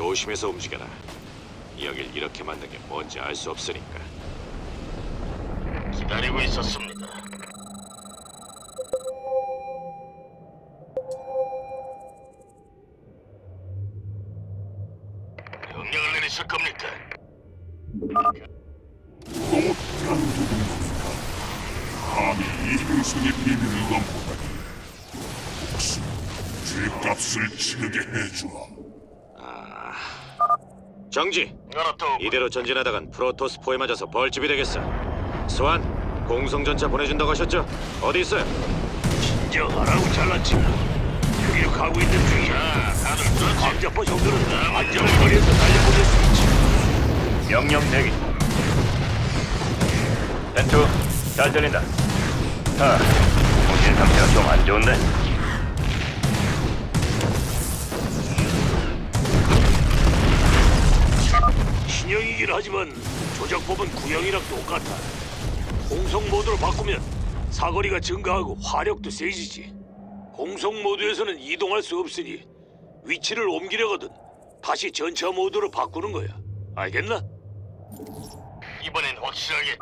조심해서 움직여라. 여길 이렇게 만든 게 뭔지 알 수 없으니까. 기다리고 있었습니다. 명령을 내리실 겁니까? 이 행성의 비밀을 넘보다니 혹시 죄값을 치르게 해주마 정지. 이대로 전진하다간 프로토스포에 맞아서 벌집이 되겠어. 스완, 공성전차 보내준다고 하셨죠? 어디 있어요? 진정하라고 잘났지. 여기로 가고 있는 중이야. 다들. 감자포 정도는 안전거리에서 달려보낼 수 있지. 명령 대기. 벤투, 잘 들린다. 아, 정신 상태가 좀 안 좋은데? 신형이긴 하지만 조작법은 구형이랑 똑같아. 공성 모드로 바꾸면 사거리가 증가하고 화력도 세지지. 공성 모드에서는 이동할 수 없으니 위치를 옮기려거든 다시 전차 모드로 바꾸는 거야. 알겠나? 이번엔 확실하겠지.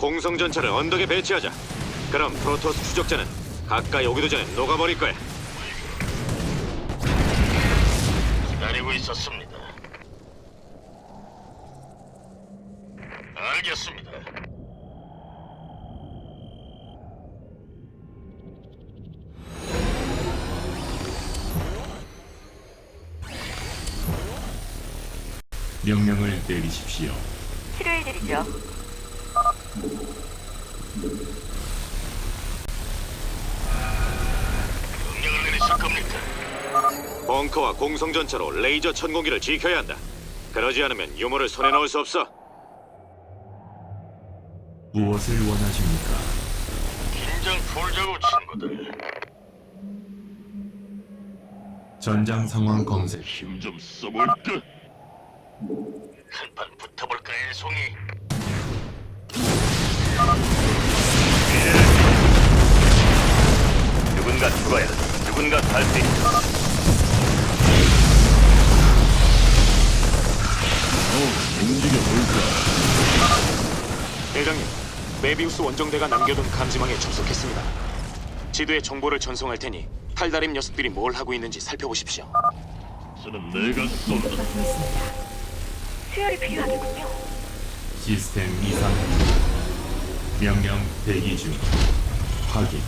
공성 전차를 언덕에 배치하자. 그럼 프로토스 추적자는 가까이 오기도 전에 녹아버릴 거야. 기다리고 있었습니다. 알겠습니다. 명령을 내리십시오. 치료해드리죠. 명령을 내리실 겁니까? 벙커와 공성전차로 레이저 천공기를 지켜야 한다. 그러지 않으면 유물을 손에 넣을 수 없어. 무엇을 원하십니까? 긴장 풀자고 친구들. 전장 상황 검색. 힘 좀 써볼까? 한판 붙어볼까 애송이? 누군가 죽어야 돼. 누군가 살수 있어. 대장님, 메비우스 원정대가 남겨둔 감지망에 접속했습니다. 지도에 정보를 전송할 테니 탈다림 녀석들이 뭘 하고 있는지 살펴보십시오. 저는 내가 쏜다. 받고 있습니다. 수혈이 필요하겠군요. 시스템 이상. 명령 대기 중. 확인.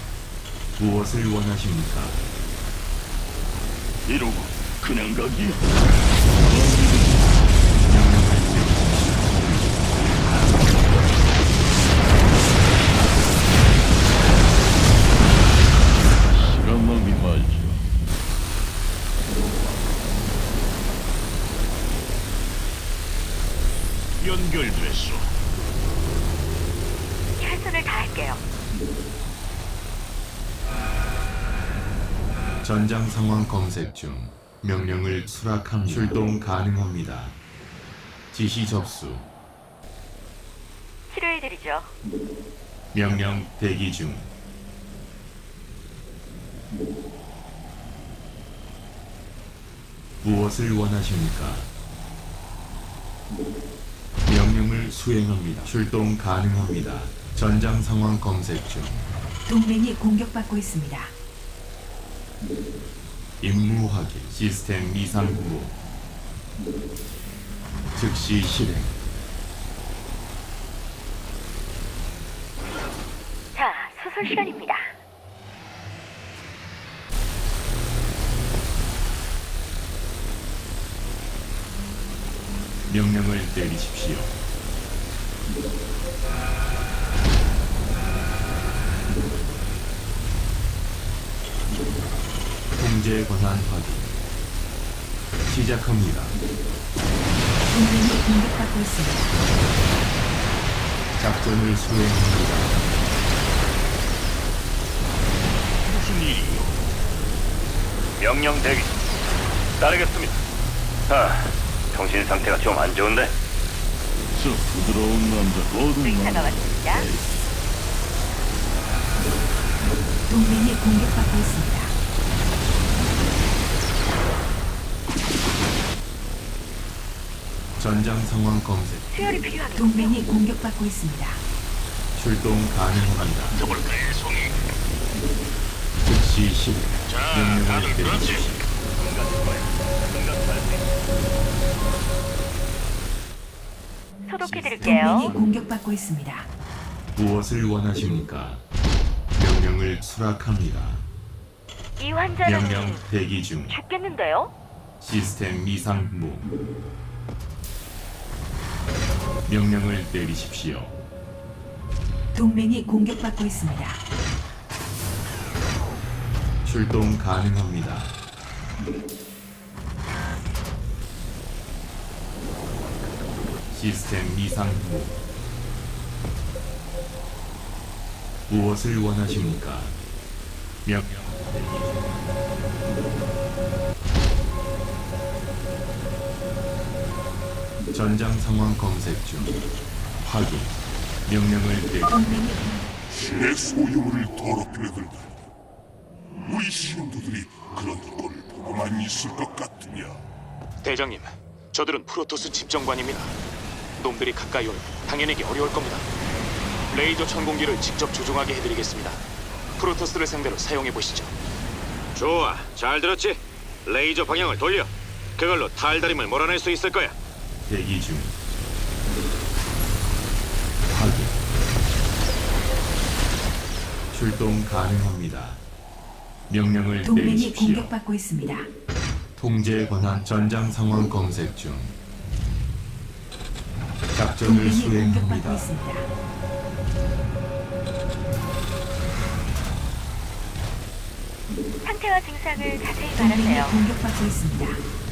무엇을 원하십니까? 이러고 그냥 가기? 다할게요. 전장 상황 검색 중. 명령을 수락함 출동 가능합니다. 지시 접수. 치료해드리죠. 명령 대기 중. 무엇을 원하십니까? 명령을 수행합니다. 출동 가능합니다. 전장 상황 검색 중. 동맹이 공격받고 있습니다. 임무 확인. 시스템 이상 후. 즉시 실행. 자, 수술 시간입니다. 명령을 내리십시오. 통제 권한 확인. 시작합니다. 동맹이 공격받고 있습니다. 작전을 수행합니다. 무슨 일이요? 명령 대기. 따르겠습니다. 아, 정신 상태가 좀 안 좋은데? 저 부드러운 남자 의사가 왔습니다. 동맹이 공격받고 있습니다. 전장 상황 검색. 수혈이 필요합니다. 동맹이 공격받고 있습니다. 출동 가능합니다. 붙어볼까요, 송이? 즉시 실행. 자, 명령을 다들? 내리십시오. 소독해드릴게요. 동맹이 공격받고 있습니다. 무엇을 원하십니까? 명령을 수락합니다. 이 환자는 명령 대기 중. 죽겠는데요? 시스템 이상 무. 명령을 내리십시오. 동맹이 공격받고 있습니다. 출동 가능합니다. 시스템 이상무. 무엇을 원하십니까? 명령. 전장 상황 검색 중. 확인. 명령을. 동맹이 내 소유물을 더럽히려 들다니. 우리 신도들이 그런 걸 보고만 있을 것 같으냐? 대장님, 저들은 프로토스 집정관입니다. 놈들이 가까이 오면 당연히 어려울 겁니다. 레이저 천공기를 직접 조종하게 해드리겠습니다. 프로토스를 상대로 사용해 보시죠. 좋아, 잘 들었지? 레이저 방향을 돌려. 그걸로 탈다림을 몰아낼 수 있을 거야. 대기 중. 확인. 출동 가능합니다. 명령을 동맹이 내리십시오. 공격받고 있습니다. 통제 권한 전장 상황 검색 중. 작전을 동맹이 공격받고 수행합니다. 있습니다. 상태와 증상을 자세히 말하세요. 동맹이 공격받고 있습니다.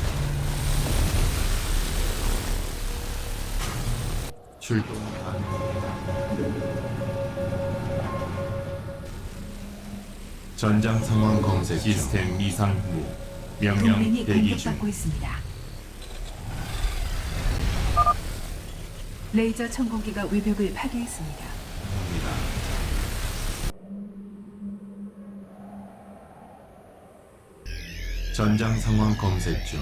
출동 가능합니다. 전장 상황 검색 시스템 이상무. 명령 동맹이 대기 중. 공격받고 있습니다. 레이저 천공기가 외벽을 파괴했습니다. 합니다. 전장 상황 검색 중.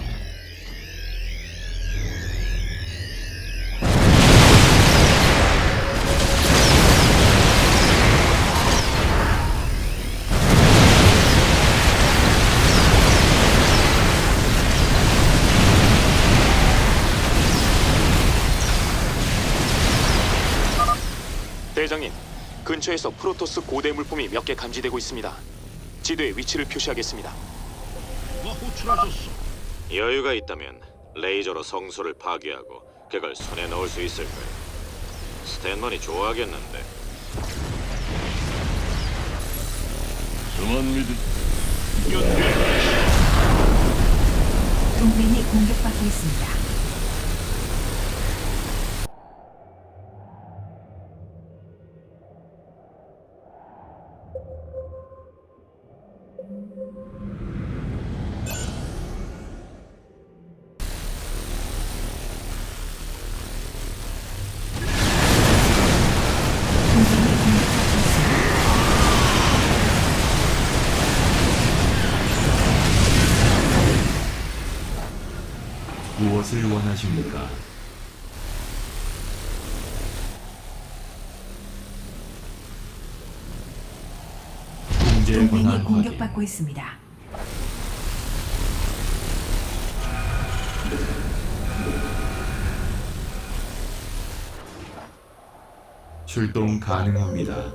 대장님, 근처에서 프로토스 고대 물품이 몇 개 감지되고 있습니다. 지도에 위치를 표시하겠습니다. 뭐 호출하셨어? 여유가 있다면 레이저로 성소를 파괴하고 그걸 손에 넣을 수 있을 거야. 스탠만이 좋아하겠는데. 저만 믿으. 동맹이 공격받고 있습니다. 공격받고 있습니다. 출동 가능합니다.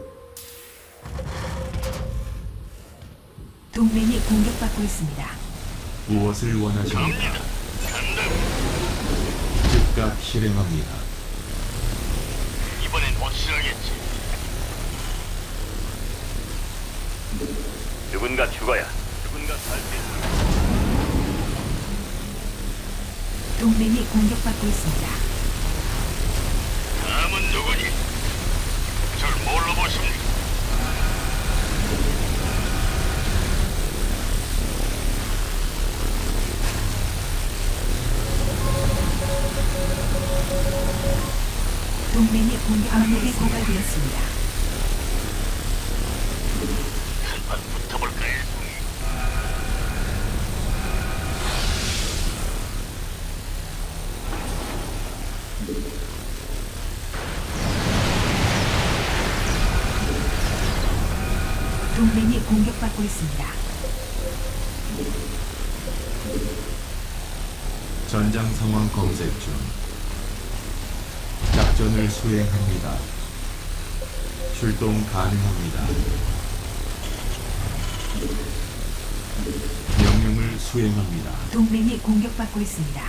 동맹이 공격받고 있습니다. 무엇을 원하십니까? 즉각 실행합니다. 이번엔 확실하겠지. 누군가 죽어야 누군가 살수 있습니다. 동맹이 공격받고 있습니다. 다음은 누구니? 절 뭘로 보십니까? 동맹이 공격 방력이 고갈되었습니다. 한판 붙어볼까요? 동맹이 공격받고 있습니다. 전장 상황 검색 중. 작전을 수행합니다. 출동 가능합니다. 명령을 수행합니다. 동맹이 공격받고 있습니다.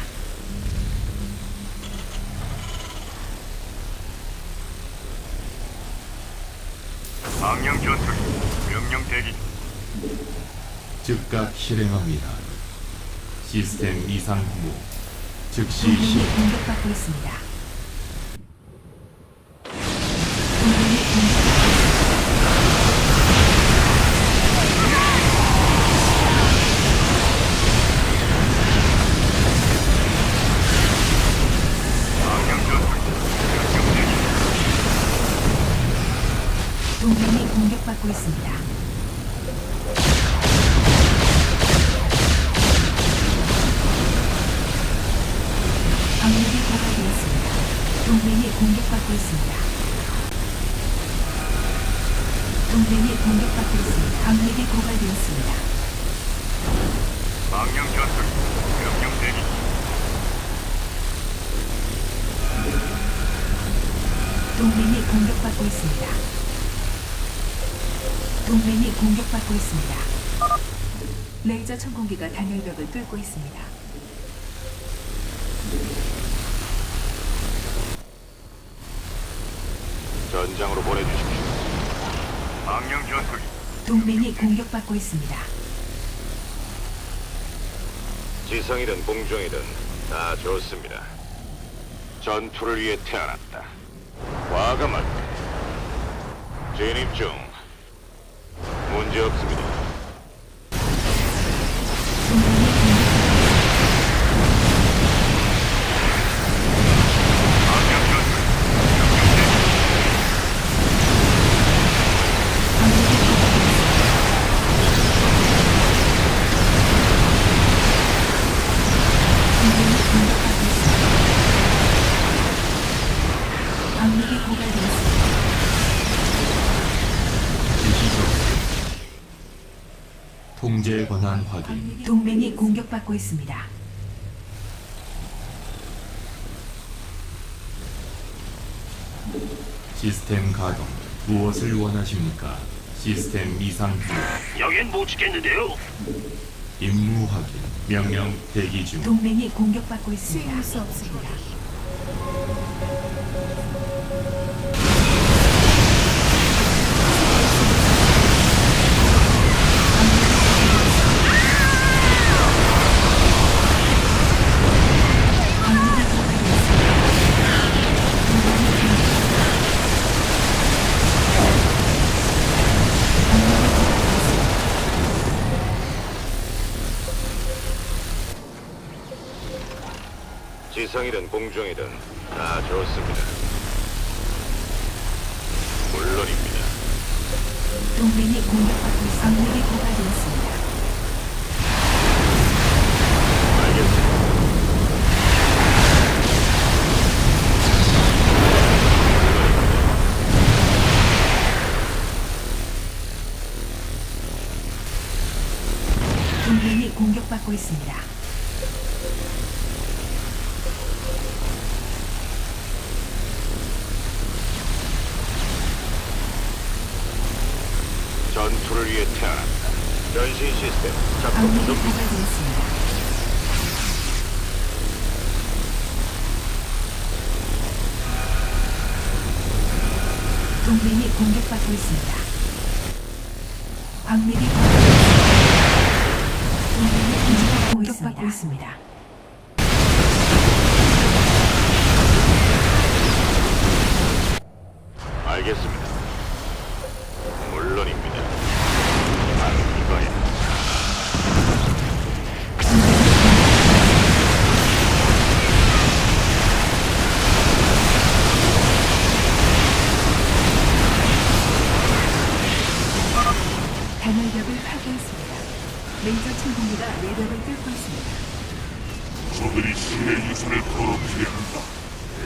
망령 전투기 명령 대기 즉각 실행합니다. 시스템 이상 무 즉시 동맹이 시 공격받고 있습니다. 동맹이 공격받고 망령 전투기 명령 대기 동맹이 공격받고 있습니다. 방력이 고갈되었습니다. 동맹이 공격받고 있습니다. 동맹이 공격받고 있습니다. 방력이 고갈되었습니다. 망령 전투기 명령 대기 동맹이 공격받고 있습니다. 동맹이 공격받고 있습니다. 레이저 천공기가 단열벽을 뚫고 있습니다. 전장으로 보내주십시오. 망령 전투기 동맹이 공격받고 있습니다. 지성이든 공중이든 다 좋습니다. 전투를 위해 태어났다. 과감하게 진입 중. 문제 없습니다. 동맹이 공격받고 망령 전투기 방력이 고갈되었습니다. 동맹이 공격받고 있습니다. 방력이 고갈되었습니다. 지시 적 통제 권한 확인 동맹이 공격받고 있습니다. 시스템 가동 무엇을 원하십니까? 시스템 이상 무 여긴 못 지켰는데요. 임무 확인 명령 대기 중 동맹이 공격받고 있습니다. 수행할 수 없습니다. 지성이든 공중이든 다 좋습니다. 물론입니다. 동맹이 공격받고 있습니다. 방력이 고갈되었습니다. 알겠습니다. 동맹이 공격받고 있습니다. 변신 시스템 작동 방력이 중. 고갈되었습니다. 동맹이 공격받고 있습니다. 동맹이 공격받고 있습니다. 알겠습니다. 단열벽을 파괴했습니다. 레이저 침공기가 외벽을 뚫고 있습니다. 저들이 신의 유산을 더럽히려 한다.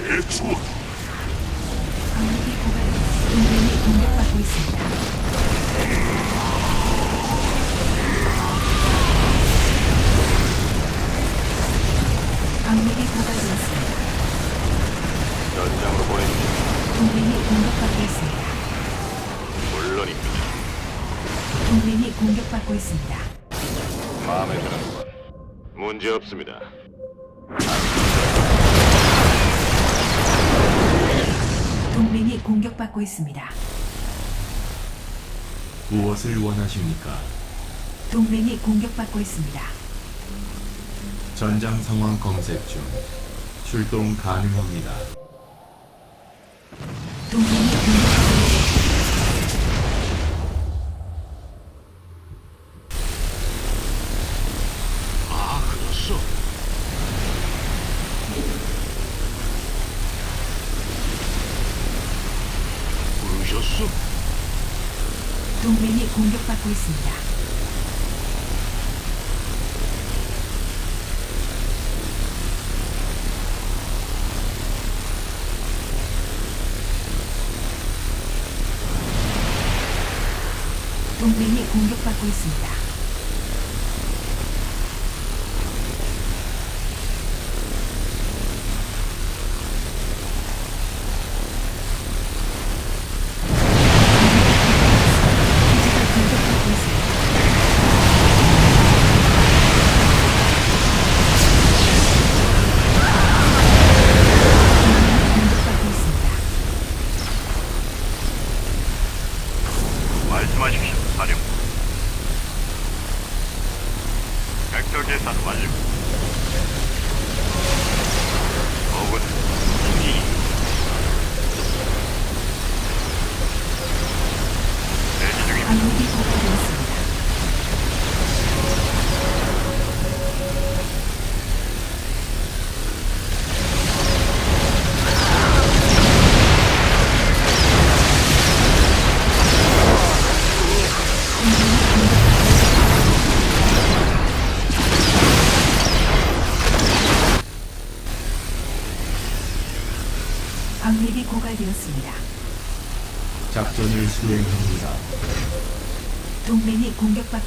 애초하다. 광맥이 고갈해 동맹이 공격받고 있습니다. 광맥이 고갈되었습니다. 연장으로 보내주십시오. 동맹이 공격받고 있습니다. 물론입니다. 동맹이 공격받고 있습니다. 마음에 드는 문제 없습니다. 동맹이 공격받고 있습니다. 무엇을 원하십니까? 동맹이 공격받고 있습니다. 전장 상황 검색 중. 출동 가능합니다. 동맹이 공격받고 있습니다. 아, 그렇소. 부르셨소? 동맹이 공격받고 있습니다. 동맹이 공격받고 있습니다.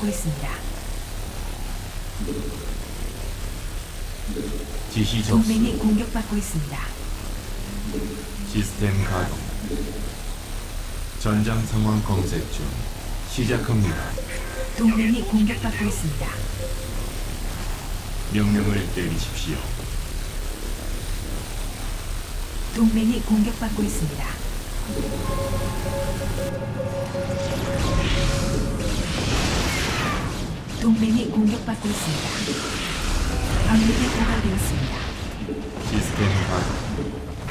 공격받고 있습니다. 지시 동맹이 접수. 공격받고 있습니다. 시스템 가동. 전장 상황 검색 중. 시작합니다. 동맹이 공격받고 있습니다. 명령을 내리십시오. 동맹이 공격받고 있습니다. 동맹이 공격받고 있습니다. 방력이 고갈되었습니다. 시스템.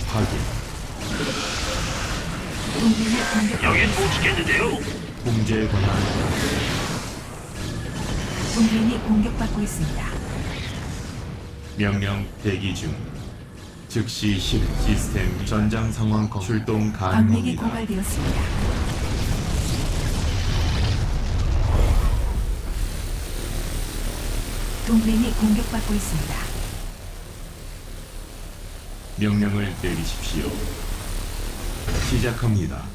확인. 동맹이 공격받고 여긴 있습니다. 못 지켰는데요. 통제 권한. 동맹이 공격받고 있습니다. 명령 대기 중. 즉시 실행. 시스템 전장 상황 검 출동 방력이 가능합니다. 고갈되었습니다. 동맹이 공격받고 있습니다. 명령을 내리십시오. 시작합니다.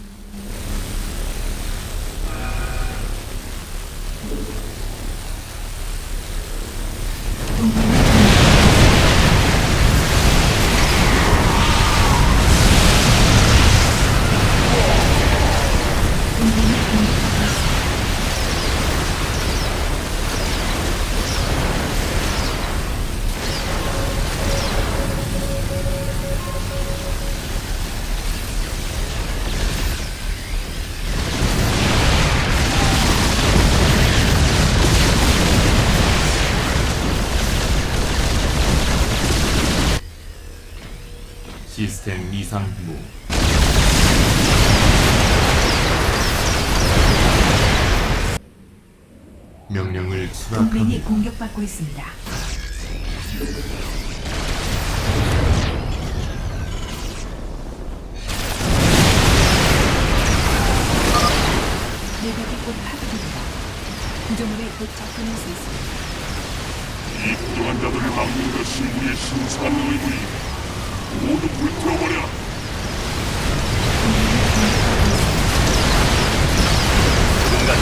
이상 무. 명령을 동맹이 수락합니다. 공격받고 있습니다. 내각이 곧 파괴됩니다. 구조물에 곧 접근할 수 있습니다. 이 불안자들을 막는 것이 우리의 생산 의무이다 모두 불태워버려! 순간